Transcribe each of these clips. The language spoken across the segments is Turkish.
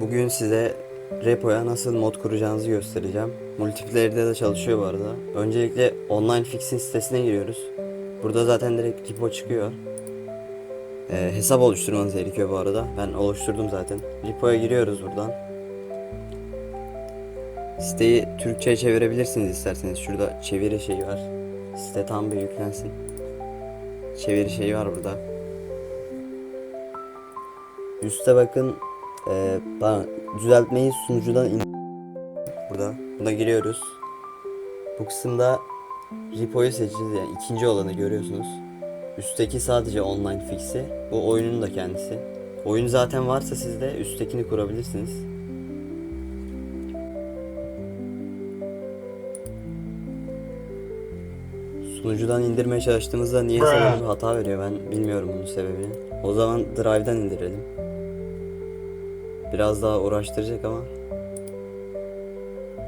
Bugün size repoya nasıl mod kuracağınızı göstereceğim. Multiplayer'de de çalışıyor bu arada. Öncelikle online fix'in sitesine giriyoruz. Burada zaten direkt repo çıkıyor. Ee, hesap oluşturmanız gerekiyor bu arada. Ben oluşturdum zaten. Repo'ya giriyoruz buradan. Siteyi Türkçe'ye çevirebilirsiniz isterseniz. Şurada çeviri şeyi var. Site tam bir yüklensin. Çeviri şeyi var burada. Üste bakın. Ee, bana düzeltmeyi sunucudan in burada. Buna giriyoruz. Bu kısımda repo'yu seçeceğiz yani ikinci olanı görüyorsunuz. Üstteki sadece online fix'i. Bu oyunun da kendisi. Oyun zaten varsa sizde üsttekini kurabilirsiniz. Sunucudan indirmeye çalıştığımızda niye bir hata veriyor ben bilmiyorum bunun sebebini. O zaman Drive'dan indirelim. Biraz daha uğraştıracak ama.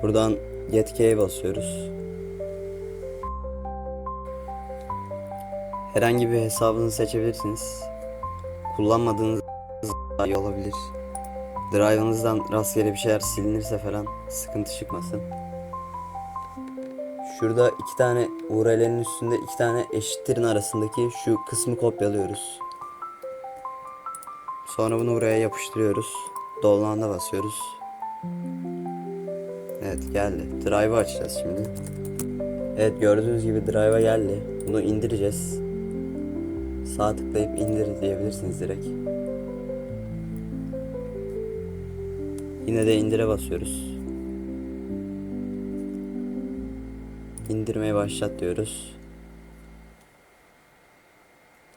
Buradan yetkiye basıyoruz. Herhangi bir hesabınızı seçebilirsiniz. Kullanmadığınız daha iyi olabilir. Drive'ınızdan rastgele bir şeyler silinirse falan sıkıntı çıkmasın. Şurada iki tane URL'nin üstünde iki tane eşittirin arasındaki şu kısmı kopyalıyoruz. Sonra bunu buraya yapıştırıyoruz. Download'a basıyoruz. Evet geldi. Drive'ı açacağız şimdi. Evet gördüğünüz gibi Drive'a geldi. Bunu indireceğiz. Sağ tıklayıp indir diyebilirsiniz direkt. Yine de indire basıyoruz. İndirmeye başlat diyoruz.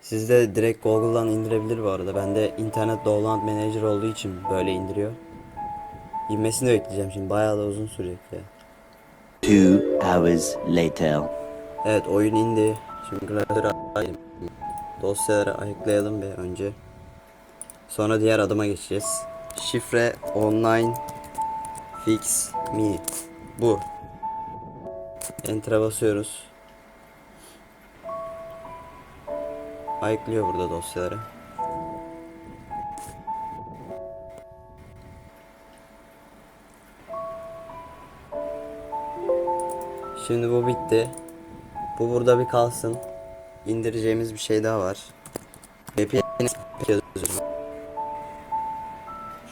Siz de direkt Google'dan indirebilir bu arada. Bende internet download manager olduğu için böyle indiriyor. İnmesini bekleyeceğim şimdi. Bayağı da uzun sürecek ya. Two hours later. Evet oyun indi. Şimdi klasöre ayırayım. Dosyaları ayıklayalım bir önce. Sonra diğer adıma geçeceğiz. Şifre online fix me. Bu. Enter'a basıyoruz. Ayıklıyor burada dosyaları. Şimdi bu bitti. Bu burada bir kalsın. İndireceğimiz bir şey daha var. VPN.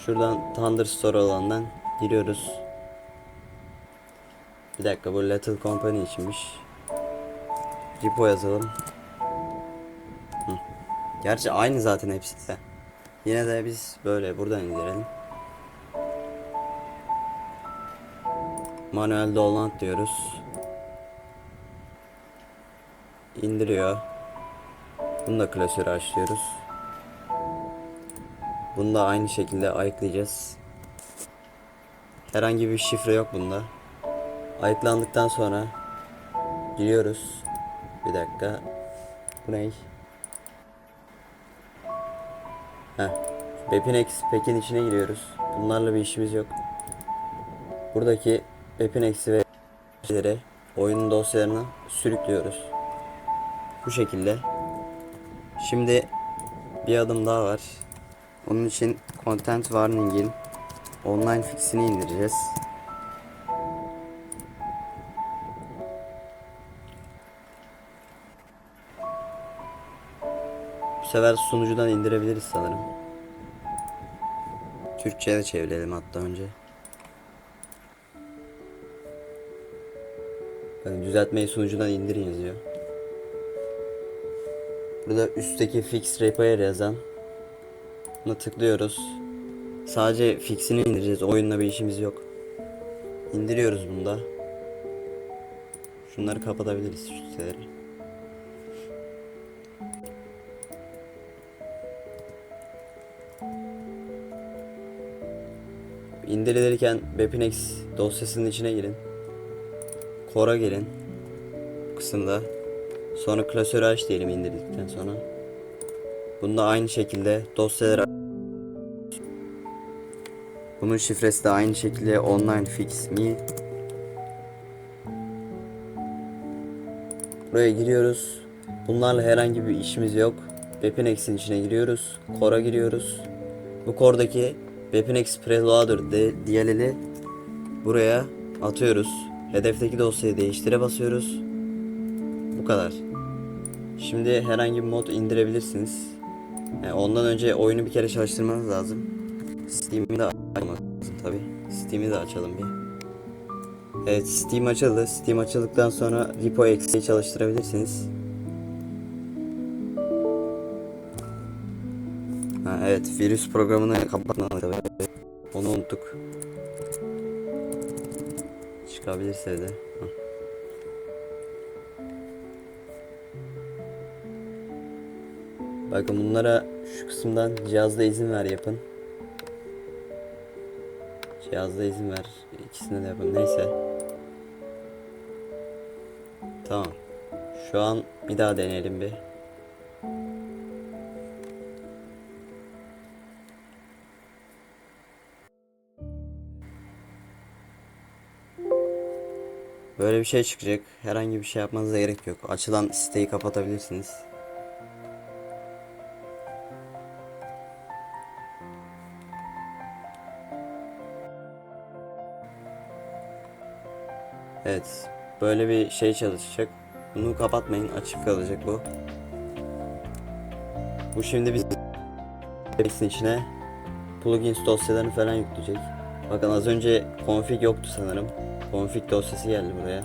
Şuradan Thunderstore olandan giriyoruz. Bir dakika bu Little Company içinmiş. Repo yazalım. Gerçi aynı zaten hepsi de. Yine de biz böyle buradan indirelim. Manuel download diyoruz. indiriyor. Bunu da klasöre açlıyoruz. Bunu da aynı şekilde ayıklayacağız. Herhangi bir şifre yok bunda. Ayıklandıktan sonra giriyoruz. Bir dakika. Bu ne? Heh. Bepinex Pekin içine giriyoruz. Bunlarla bir işimiz yok. Buradaki Bepinex'i ve şeyleri oyunun dosyalarına sürüklüyoruz. Bu şekilde. Şimdi bir adım daha var. Onun için Content Warning'in online fixini indireceğiz. Sefer sunucudan indirebiliriz sanırım. Türkçe'ye de çevirelim hatta önce. Yani düzeltmeyi sunucudan indirin yazıyor. Burada üstteki fix repair yazan buna tıklıyoruz. Sadece fixini indireceğiz. Oyunla bir işimiz yok. İndiriyoruz bunda. Şunları kapatabiliriz şu siteleri. İndirilirken Bepinex dosyasının içine girin. Core'a gelin. Kısımda Sonra klasörü aç diyelim indirdikten sonra. Bunda aynı şekilde dosyaları Bunun şifresi de aynı şekilde online fix me. Buraya giriyoruz. Bunlarla herhangi bir işimiz yok. Bepinex'in içine giriyoruz. Core'a giriyoruz. Bu Core'daki Weaponex Preloader de, DLL'i buraya atıyoruz. Hedefteki dosyayı değiştire basıyoruz. Bu kadar. Şimdi herhangi bir mod indirebilirsiniz. Yani ondan önce oyunu bir kere çalıştırmanız lazım. Steam'i de açmak lazım tabi. Steam'i de açalım bir. Evet Steam açıldı. Steam açıldıktan sonra Repo X'i çalıştırabilirsiniz. Ha, evet virüs programını kapatmadık. Onu unuttuk. Çıkabilirse de. Hah. Bakın bunlara şu kısımdan cihazda izin ver yapın. Cihazda izin ver. İkisine de yapın. Neyse. Tamam. Şu an bir daha deneyelim bir. Böyle bir şey çıkacak. Herhangi bir şey yapmanıza gerek yok. Açılan siteyi kapatabilirsiniz. Evet. Böyle bir şey çalışacak. Bunu kapatmayın. Açık kalacak bu. Bu şimdi biz hepsinin içine plugins dosyalarını falan yükleyecek. Bakın az önce config yoktu sanırım. Config dosyası geldi buraya.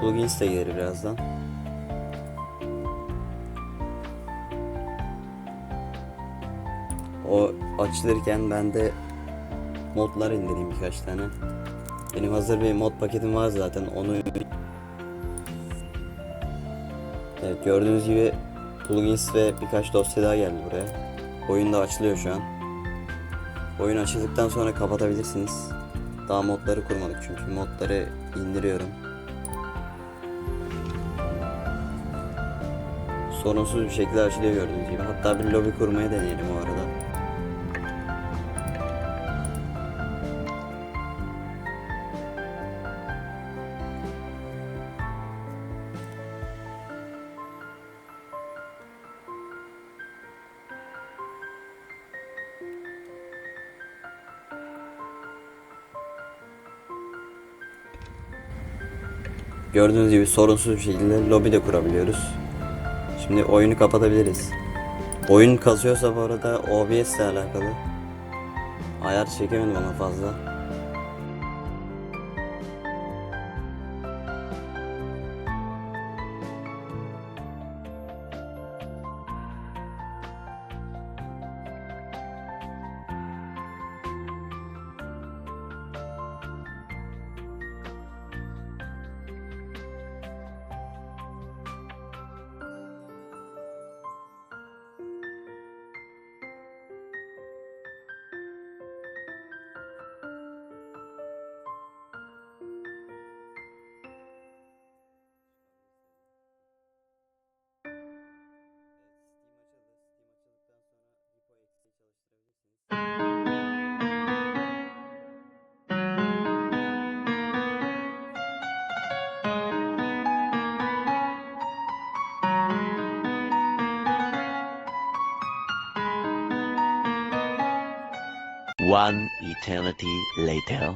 Plugins de gelir birazdan. O açılırken ben de modlar indireyim birkaç tane. Benim hazır bir mod paketim var zaten onu Evet gördüğünüz gibi plugins ve birkaç dosya daha geldi buraya. Oyun da açılıyor şu an. Oyun açıldıktan sonra kapatabilirsiniz. Daha modları kurmadık çünkü modları indiriyorum. Sorunsuz bir şekilde açılıyor gördüğünüz gibi. Hatta bir lobi kurmayı deneyelim o arada. Gördüğünüz gibi sorunsuz bir şekilde lobi de kurabiliyoruz. Şimdi oyunu kapatabiliriz. Oyun kasıyorsa bu arada OBS ile alakalı. Ayar çekemedim ona fazla. One eternity later.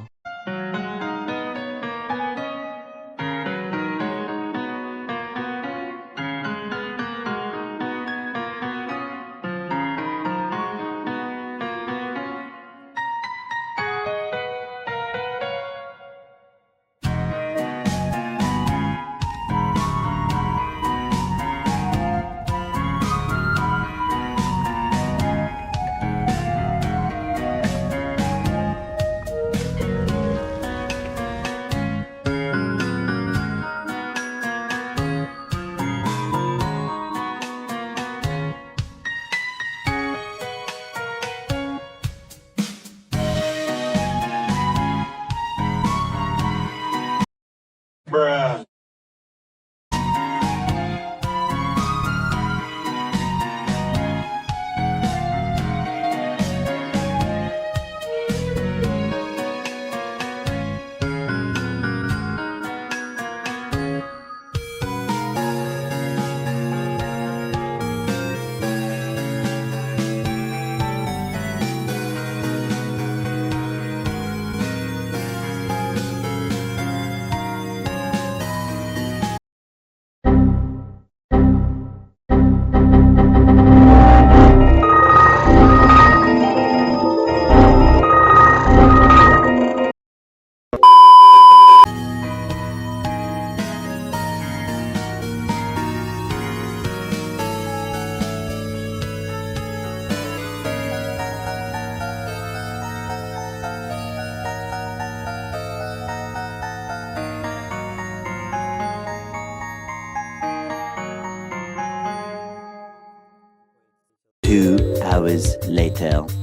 Hours later.